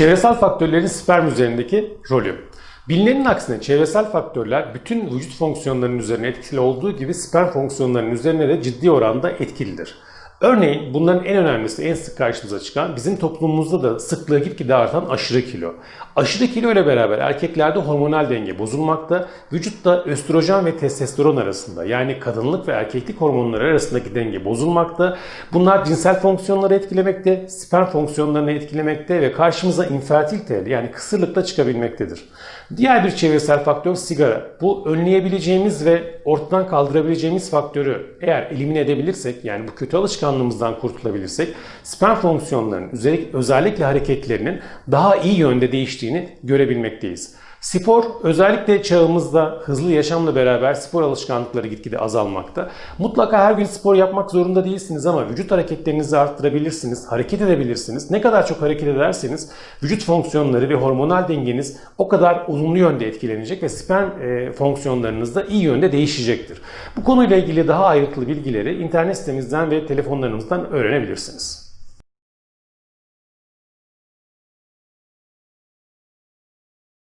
Çevresel faktörlerin sperm üzerindeki rolü. Bilinenin aksine çevresel faktörler bütün vücut fonksiyonlarının üzerine etkili olduğu gibi sperm fonksiyonlarının üzerine de ciddi oranda etkilidir. Örneğin bunların en önemlisi, en sık karşımıza çıkan bizim toplumumuzda da sıklığı gitgide artan aşırı kilo. Aşırı kilo ile beraber erkeklerde hormonal denge bozulmakta, vücutta östrojen ve testosteron arasında yani kadınlık ve erkeklik hormonları arasındaki denge bozulmakta. Bunlar cinsel fonksiyonları etkilemekte, sperm fonksiyonlarını etkilemekte ve karşımıza infertilite yani kısırlıkla çıkabilmektedir. Diğer bir çevresel faktör sigara. Bu önleyebileceğimiz ve ortadan kaldırabileceğimiz faktörü eğer elimine edebilirsek yani bu kötü alışkanlığımızdan kurtulabilirsek sperm fonksiyonlarının özellikle hareketlerinin daha iyi yönde değiştiğini görebilmekteyiz. Spor özellikle çağımızda hızlı yaşamla beraber spor alışkanlıkları gitgide azalmakta. Mutlaka her gün spor yapmak zorunda değilsiniz ama vücut hareketlerinizi arttırabilirsiniz, hareket edebilirsiniz. Ne kadar çok hareket ederseniz vücut fonksiyonları ve hormonal dengeniz o kadar olumlu yönde etkilenecek ve sperm e, fonksiyonlarınız da iyi yönde değişecektir. Bu konuyla ilgili daha ayrıntılı bilgileri internet sitemizden ve telefonlarımızdan öğrenebilirsiniz.